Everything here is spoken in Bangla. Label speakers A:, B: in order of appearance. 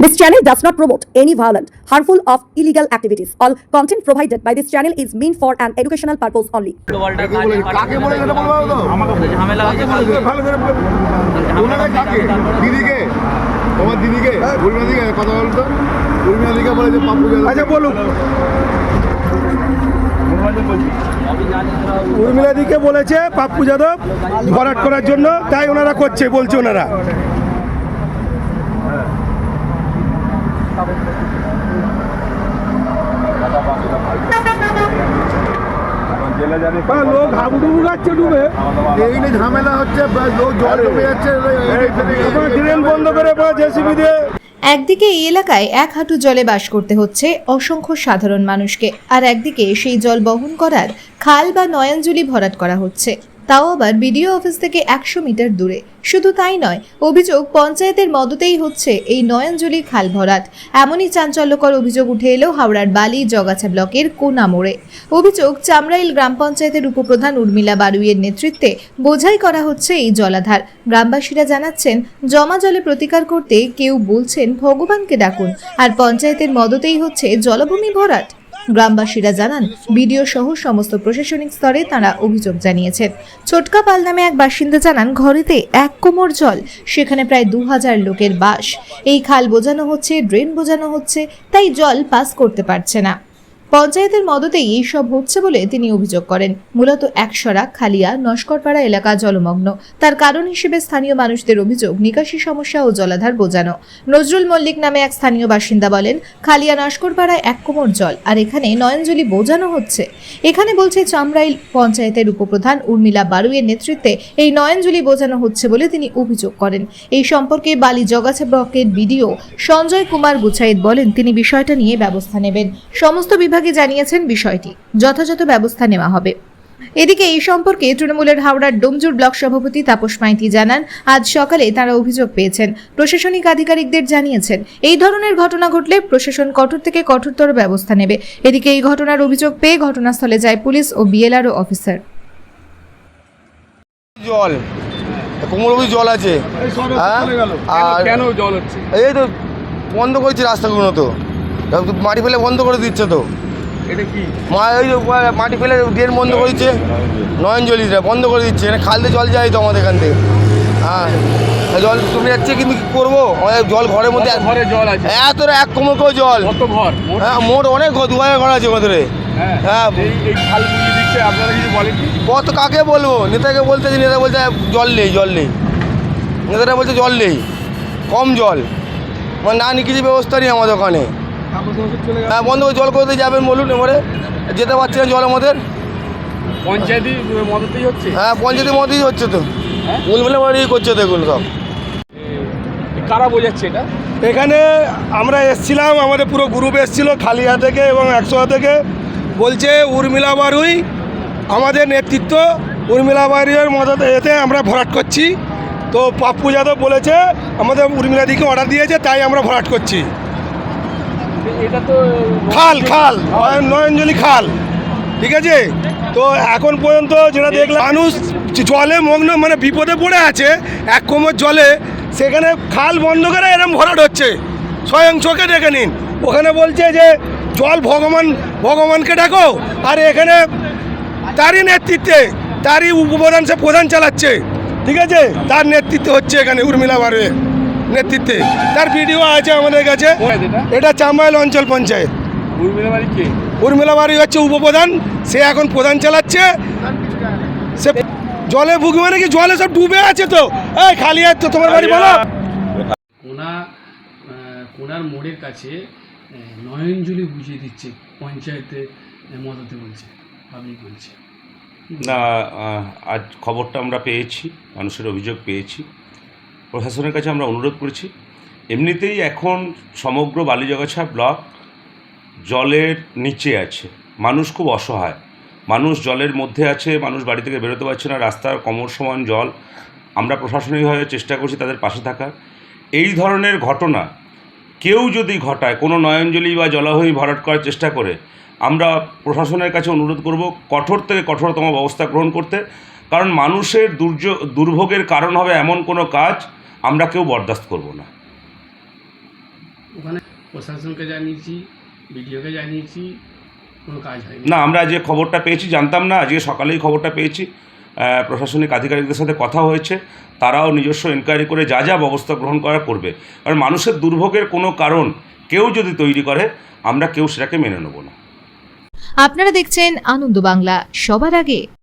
A: This channel does not promote any violent, harmful, or illegal activities. All content provided by this channel is meant for an educational purpose only.
B: Urmila দিকে আচ্ছা
C: উর্মিলা দিকে বলেছে পাপ্পু যাদব ভরাট করার জন্য তাই ওনারা করছে বলছে ওনারা বা লোক হাবুডুবু যাচ্ছে ডুবে।
B: এই নিয়ে ঝামেলা হচ্ছে লোক জল ডুবে যাচ্ছে
C: ড্রেন বন্ধ করে জেসিবি দিয়ে।
D: একদিকে এই এলাকায় এক হাঁটু জলে বাস করতে হচ্ছে অসংখ্য সাধারণ মানুষকে আর একদিকে সেই জল বহন করার খাল বা নয়াঞ্জলি ভরাট করা হচ্ছে। তাও আবার বিডিও অফিস থেকে একশো মিটার দূরে। শুধু তাই নয়, অভিযোগ পঞ্চায়েতের মদতেই হচ্ছে এই নয়নজুলি খাল ভরাট। এমনই চাঞ্চল্যকর অভিযোগ উঠে এলো হাওড়ার বালি জগাছা ব্লকের কোনা মোড়ে। অভিযোগ, চামরাইল গ্রাম পঞ্চায়েতের উপপ্রধান উর্মিলা বারুইয়ের নেতৃত্বে বোঝাই করা হচ্ছে এই জলাধার। গ্রামবাসীরা জানাচ্ছেন, জমা জলে প্রতিকার করতে কেউ বলছেন, ভগবানকে ডাকুন। আর পঞ্চায়েতের মদতেই হচ্ছে জলভূমি ভরাট। গ্রামবাসীরা জানান, বিডিও সহ সমস্ত প্রশাসনিক স্তরে তারা অভিযোগ জানিয়েছেন। ছোটকা পাল নামে এক বাসিন্দা জানান, ঘরেতে এক কোমর জল, সেখানে প্রায় দু হাজার লোকের বাস। এই খাল বোঝানো হচ্ছে, ড্রেন বোঝানো হচ্ছে, তাই জল পাস করতে পারছে না। পঞ্চায়েতের মদতেই এইসব হচ্ছে বলে তিনি অভিযোগ করেন। মূলত একসরা খালিয়া, নস্করপাড়া এলাকা জলমগ্ন। তার কারণ হিসেবে স্থানীয় মানুষদের অভিযোগ, নিকাশি সমস্যা ও জলাধার বোঝানো নজরুল মল্লিক নামে এক স্থানীয় বাসিন্দা বলেন, খালিয়া নস্করপাড়ায় এক কোমর জল, আর এখানে নয়নজলি বোঝানো হচ্ছে। এখানে বলছে, চামরাইল পঞ্চায়েতের উপপ্রধান উর্মিলা বারুইয়ের নেতৃত্বে এই নয়নজলি বোঝানো হচ্ছে বলে তিনি অভিযোগ করেন। এই সম্পর্কে বালি জগাছা ব্লকের বিডিও সঞ্জয় কুমার গুছাইত বলেন, তিনি বিষয়টা নিয়ে ব্যবস্থা নেবেন। সমস্ত বিভাগে জানিয়েছেন বিষয়টি। যথাযথ ব্যবস্থা নেওয়া হবে। এদিকে এই সম্পর্কে তৃণমূলের হাওড়ার ডোমজুর ব্লক সভাপতি তাপস মাইতি জানান আজ সকালে তারা অভিযোগ পেয়েছেন। প্রশাসনিক আধিকারিকদের জানিয়েছেন এই ধরনের ঘটনা ঘটলে প্রশাসন কঠোর থেকে কঠোরতর ব্যবস্থা নেবে। এদিকে এই ঘটনার অভিযোগ পেয়ে ঘটনাস্থলে যায় পুলিশ ও বিএলআরও অফিসার।
E: জল। কোমর অবধি জল আছে। হ্যাঁ? আর
C: কেন জল হচ্ছে?
E: এই তো বন্ধ করেছে রাস্তাগুলো তো। মাটি ফেলে বন্ধ করে দিচ্ছে তো। মাটি ফেলে ড্রেন বন্ধ করে দিচ্ছে নয়নজলিটা বন্ধ করে দিচ্ছে। এখানে খালতে জল যায় তো আমাদের এখান থেকে। হ্যাঁ। জল তুমি যাচ্ছে কিন্তু কি করব? আমাদের জল ঘরের মধ্যে
C: ঘরে জল আছে?
E: এত এক কোমর জল।
C: কত ঘর?
E: হ্যাঁ মোট অনেক ঘর দু হাজার ঘর আছে আমাদের
C: হ্যাঁ
E: হ্যাঁ। কত কাকে বলব? নেতাকে বলতে যে নেতা বলতে জল নেই জল নেই। নেতাটা বলছে জল নেই কম জল। মানে না নি কিছু ব্যবস্থা নেই আমাদের ওখানে। হ্যাঁ বন্ধ করে জল করতে যাবেন বলুন এবারে? যেতে পারছি না জল আমাদের
C: পঞ্চায়েতই মদতেই হচ্ছে?
E: হ্যাঁ পঞ্চায়েতের মধ্যেই হচ্ছে তো। করছে তো এগুলো সব
C: কারা বোঝাচ্ছে এটা?
F: এখানে আমরা এসছিলাম আমাদের পুরো গ্রুপ এসছিল খালিয়া থেকে এবং একশো থেকে। বলছে উর্মিলা বারুই আমাদের নেতৃত্ব উর্মিলা বারুইয়ের মদত এতে আমরা ভরাট করছি। তো পাপ্পু যাদব বলেছে আমাদের উর্মিলা দিকে অর্ডার দিয়েছে তাই আমরা ভরাট করছি। খাল খাল, নয়ন- নয়নজলি খাল, ঠিক আছে? তো এখন পর্যন্ত যেটা দেখলাম, মানুষ জলে মগ্ন মানে বিপদে পড়ে আছে, এক কোমর জলে, সেখানে খাল বন্ধ করে এরম ভরাট হচ্ছে। স্বয়ং চোখে ডেকে নিন। ওখানে বলছে যে, জল ভগবান, ভগবানকে ডাকো, আর এখানে তারই নেতৃত্বে, তারই উপপ্রধান সে প্রধান চালাচ্ছে, ঠিক আছে? তার নেতৃত্বে হচ্ছে এখানে উর্মিলা বারে নেতৃত্বে। তার ভিডিও আছে আমাদের কাছে।
C: এটা
F: চামাইল অঞ্চল পঞ্চায়েত।
C: উর্মিলা বাড়ি
F: হচ্ছে উপপ্রধান। সে এখন প্রধান চালাচ্ছে। সে জলে ভুগবে নাকি? জলে সব ডুবে আছে তো। এই খালি আছে তো তোমার বাড়ি বলো।
G: কোনা কোনার মোড়ের কাছে নয়নজুলি বুঝিয়ে দিচ্ছে পঞ্চায়েতে মদতে বলছে পাবলিক বলছে।
H: না আজ খবরটা আমরা পেয়েছি মানুষের অভিযোগ পেয়েছি। প্রশাসনের কাছে আমরা অনুরোধ করেছি। এমনিতেই এখন সমগ্র বালিজগাছা ব্লক জলের নিচে আছে। মানুষ খুব অসহায়। মানুষ জলের মধ্যে আছে, মানুষ বাড়ি থেকে বেরোতে পারছে না, রাস্তার কমর সমান জল। আমরা প্রশাসনিকভাবে চেষ্টা করছি তাদের পাশে থাকার। এই ধরনের ঘটনা কেউ যদি ঘটায়, কোনো নয়নজলি বা জলাহয়ী ভরাট করার চেষ্টা করে, আমরা প্রশাসনের কাছে অনুরোধ করব কঠোর থেকে কঠোরতম ব্যবস্থা গ্রহণ করতে। কারণ মানুষের দুর্য, দুর্ভোগের কারণ হবে এমন কোনো কাজ আমরা কেউ বরদাস্ত করব না।
G: ওখানে প্রশাসনকে জানিয়েছি বিডিওকে জানিয়েছি কোনো কাজ হয়নি।
H: না আমরা যে খবরটা পেয়েছি জানতাম না আজকে সকালেই খবরটা পেয়েছি। প্রশাসনিক আধিকারিকদের সাথে কথা হয়েছে তারাও নিজস্ব এনকোয়ারি করে যা যা ব্যবস্থা গ্রহণ করা করবে। কারণ মানুষের দুর্ভোগের কোনো কারণ কেউ যদি তৈরি করে আমরা কেউ সেটাকে মেনে নেব না।
D: আপনারা দেখছেন আনন্দ বাংলা সবার আগে।